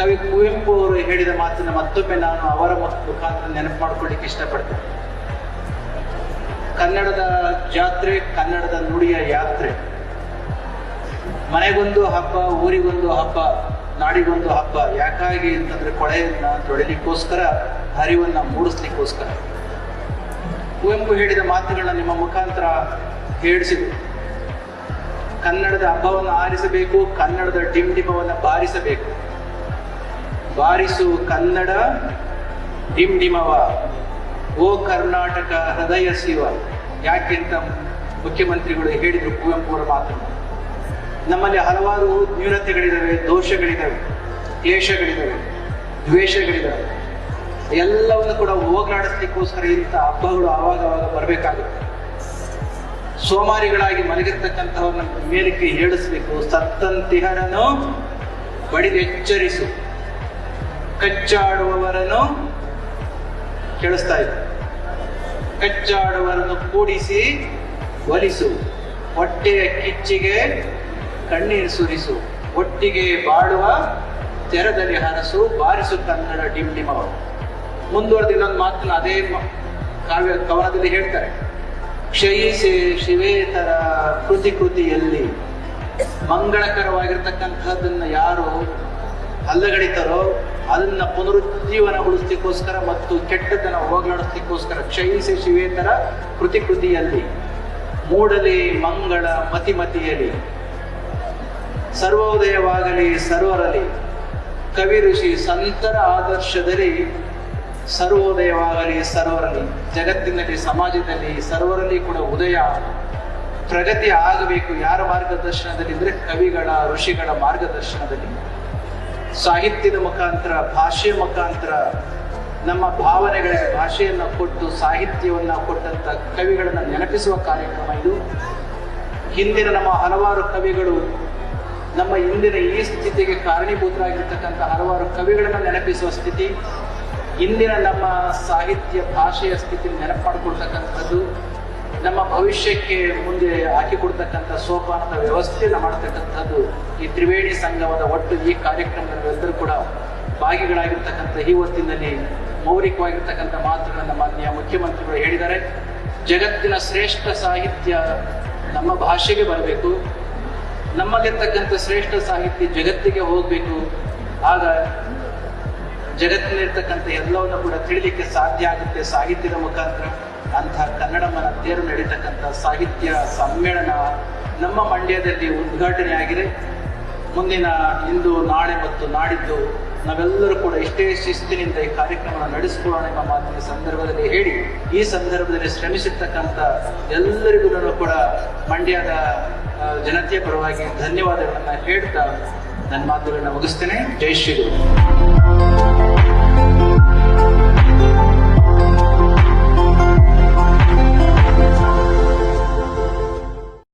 ಕವಿ ಕುವೆಂಪು ಅವರು ಹೇಳಿದ ಮಾತನ್ನು ಮತ್ತೊಮ್ಮೆ ನಾನು ಅವರ ಮುಖಾಂತರ ನೆನಪು ಮಾಡ್ಕೊಳ್ಳಿಕ್ಕೆ ಇಷ್ಟಪಡ್ತೇನೆ. ಕನ್ನಡದ ಜಾತ್ರೆ, ಕನ್ನಡದ ನುಡಿಯ ಯಾತ್ರೆ. ಮನೆಗೊಂದು ಹಬ್ಬ, ಊರಿಗೊಂದು ಹಬ್ಬ, ನಾಡಿಗೊಂದು ಹಬ್ಬ, ಯಾಕಾಗಿ ಅಂತಂದ್ರೆ ಕೊಳೆಯನ್ನ ತೊಳಿಲಿಕ್ಕೋಸ್ಕರ, ಹರಿವನ್ನ ಮೂಡಿಸ್ಲಿಕ್ಕೋಸ್ಕರ. ಕುವೆಂಪು ಹೇಳಿದ ಮಾತುಗಳನ್ನ ನಿಮ್ಮ ಮುಖಾಂತರ ಹೇಳಿಸಿದ್ರು ಕನ್ನಡದ ಹಬ್ಬವನ್ನು ಆರಿಸಬೇಕು, ಕನ್ನಡದ ಡಿಮ್ ಡಿಮವನ್ನು ಬಾರಿಸಬೇಕು. ಬಾರಿಸು ಕನ್ನಡ ಡಿಂಡಿಮವ ಓ ಕರ್ನಾಟಕ ಹೃದಯ ಶಿವ. ಯಾಕೆಂತ ಮುಖ್ಯಮಂತ್ರಿಗಳು ಹೇಳಿದರು ಕುವೆಂಪು ಅವರ ನಮ್ಮಲ್ಲಿ ಹಲವಾರು ನ್ಯೂನತೆಗಳಿದ್ದಾವೆ ದೋಷಗಳಿದ್ದಾವೆ ಕ್ಲೇಷಗಳಿದ್ದಾವೆ ದ್ವೇಷಗಳಿದ್ದಾವೆ ಎಲ್ಲವನ್ನು ಕೂಡ ಹೋಗಲಾಡಿಸ್ಲಿಕ್ಕೋಸ್ಕರ ಇಂಥ ಹಬ್ಬಗಳು ಆವಾಗ ಬರಬೇಕಾಗುತ್ತೆ. ಸೋಮಾರಿಗಳಾಗಿ ಮಲಗಿರ್ತಕ್ಕಂಥವ್ರನ್ನ ಮೇಲಕ್ಕೆ ಹೇಳಿಸ್ಬೇಕು ಸತ್ತಂತಿಹರನು ಬಡಿದೆಚ್ಚರಿಸು. ಕಚ್ಚಾಡುವವರನ್ನು ಕೇಳಿಸ್ತಾ ಇದೆ. ಕಚ್ಚಾಡುವರನ್ನು ಕೂಡಿಸಿ ಒಲಿಸು. ಹೊಟ್ಟೆಯ ಕಿಚ್ಚಿಗೆ ಕಣ್ಣೀರು ಸುರಿಸು. ಒಟ್ಟಿಗೆ ಬಾಳುವ ತೆರದಲ್ಲಿ ಹರಸು. ಬಾರಿಸು ಕನ್ನಡ ಡಿಂಡಿಮವ ಮುಂದುವರೆದ ಇನ್ನೊಂದು ಮಾತ್ರ ಅದೇ ಕಾವ್ಯ ಕವನದಲ್ಲಿ ಹೇಳ್ತಾರೆ. ಕ್ಷಯಿಸಿ ಶಿವೇತರ ಕೃತಿ ಕೃತಿಯಲ್ಲಿ ಮಂಗಳಕರವಾಗಿರ್ತಕ್ಕಂಥದ್ದನ್ನ ಯಾರು ಅಲ್ಲಗಡಿತಾರೋ ಅದನ್ನ ಪುನರುಜ್ಜೀವನಗೊಳಿಸ್ಲಿಕ್ಕೋಸ್ಕರ ಮತ್ತು ಕೆಟ್ಟದ್ದನ್ನು ಹೋಗಲಾಡಿಸ್ಲಿಕ್ಕೋಸ್ಕರ ಕ್ಷಯಿಸಿ ಶಿವೇತರ ಕೃತಿ ಕೃತಿಯಲ್ಲಿ ಮೂಡಲಿ ಮಂಗಳ ಮತಿಮತಿಯಲ್ಲಿ, ಸರ್ವೋದಯವಾಗಲಿ ಸರ್ವರಲಿ ಕವಿ ಋಷಿ ಸಂತರ ಆದರ್ಶದಲ್ಲಿ ಸರ್ವೋದಯವಾಗಲಿ ಸರ್ವರಲ್ಲಿ, ಜಗತ್ತಿನಲ್ಲಿ, ಸಮಾಜದಲ್ಲಿ ಸರ್ವರಲ್ಲಿ ಕೂಡ ಉದಯ, ಪ್ರಗತಿ ಆಗಬೇಕು ಯಾರ ಮಾರ್ಗದರ್ಶನದಲ್ಲಿ ಅಂದರೆ ಕವಿಗಳ, ಋಷಿಗಳ ಮಾರ್ಗದರ್ಶನದಲ್ಲಿ. ಸಾಹಿತ್ಯದ ಮುಖಾಂತರ, ಭಾಷೆಯ ಮುಖಾಂತರ, ನಮ್ಮ ಭಾವನೆಗಳಿಗೆ ಭಾಷೆಯನ್ನು ಕೊಟ್ಟು, ಸಾಹಿತ್ಯವನ್ನು ಕೊಟ್ಟಂತ ಕವಿಗಳನ್ನು ನೆನಪಿಸುವ ಕಾರ್ಯಕ್ರಮ ಇದು. ಹಿಂದಿನ ನಮ್ಮ ಹಲವಾರು ಕವಿಗಳು ನಮ್ಮ ಇಂದಿನ ಈ ಸ್ಥಿತಿಗೆ ಕಾರಣೀಭೂತರಾಗಿರ್ತಕ್ಕಂಥ ಹಲವಾರು ಕವಿಗಳನ್ನು ನೆನಪಿಸುವ ಸ್ಥಿತಿ. ಇಂದಿನ ನಮ್ಮ ಸಾಹಿತ್ಯ ಭಾಷೆಯ ಸ್ಥಿತಿ ನೆನಪು ಮಾಡಿಕೊಳ್ತಕ್ಕಂಥದ್ದು ನಮ್ಮ ಭವಿಷ್ಯಕ್ಕೆ ಮುಂದೆ ಹಾಕಿಕೊಡ್ತಕ್ಕಂಥ ಸೋಪಾನದ ವ್ಯವಸ್ಥೆಯನ್ನು ಮಾಡತಕ್ಕಂಥದ್ದು ಈ ತ್ರಿವೇಣಿ ಸಂಗಮದ ಒಟ್ಟು ಈ ಕಾರ್ಯಕ್ರಮದಲ್ಲೆಲ್ಲರೂ ಕೂಡ ಭಾಗಿಗಳಾಗಿರ್ತಕ್ಕಂಥ ಈ ಹೊತ್ತಿನಲ್ಲಿ ಮೌಲಿಕವಾಗಿರ್ತಕ್ಕಂಥ ಮಾತುಗಳನ್ನು ಮಾನ್ಯ ಮುಖ್ಯಮಂತ್ರಿಗಳು ಹೇಳಿದ್ದಾರೆ. ಜಗತ್ತಿನ ಶ್ರೇಷ್ಠ ಸಾಹಿತ್ಯ ನಮ್ಮ ಭಾಷೆಗೆ ಬರಬೇಕು. ನಮ್ಮಲ್ಲಿರ್ತಕ್ಕಂಥ ಶ್ರೇಷ್ಠ ಸಾಹಿತ್ಯ ಜಗತ್ತಿಗೆ ಹೋಗಬೇಕು. ಆಗ ಜಗತ್ತಿನಲ್ಲಿರ್ತಕ್ಕಂಥ ಎಲ್ಲವನ್ನು ಕೂಡ ತಿಳಿಲಿಕ್ಕೆ ಸಾಧ್ಯ ಆಗುತ್ತೆ ಸಾಹಿತ್ಯದ ಮುಖಾಂತರ. ಅಂತಹ ಮರ ತೇರು ನಡೀತಕ್ಕಂಥ ಸಾಹಿತ್ಯ ಸಮ್ಮೇಳನ ನಮ್ಮ ಮಂಡ್ಯದಲ್ಲಿ ಉದ್ಘಾಟನೆ ಆಗಿದೆ. ಮುಂದಿನ ಇಂದು, ನಾಳೆ ಮತ್ತು ನಾಡಿದ್ದು ನಾವೆಲ್ಲರೂ ಕೂಡ ಇಷ್ಟೇ ಶಿಸ್ತಿನಿಂದ ಈ ಕಾರ್ಯಕ್ರಮವನ್ನು ನಡೆಸಿಕೊಳ್ಳೋಣ ಎಂಬ ಮಾತಿನ ಸಂದರ್ಭದಲ್ಲಿ ಹೇಳಿ, ಈ ಸಂದರ್ಭದಲ್ಲಿ ಶ್ರಮಿಸಿರ್ತಕ್ಕಂಥ ಎಲ್ಲರಿಗೂ ಕೂಡ ಮಂಡ್ಯದ ಜನತೆಯ ಪರವಾಗಿ ಧನ್ಯವಾದಗಳನ್ನು ಹೇಳ್ತಾ ನನ್ನ ಮಾತುಗಳನ್ನ ಮುಗಿಸ್ತೇನೆ. ಜೈ ಶ್ರೀ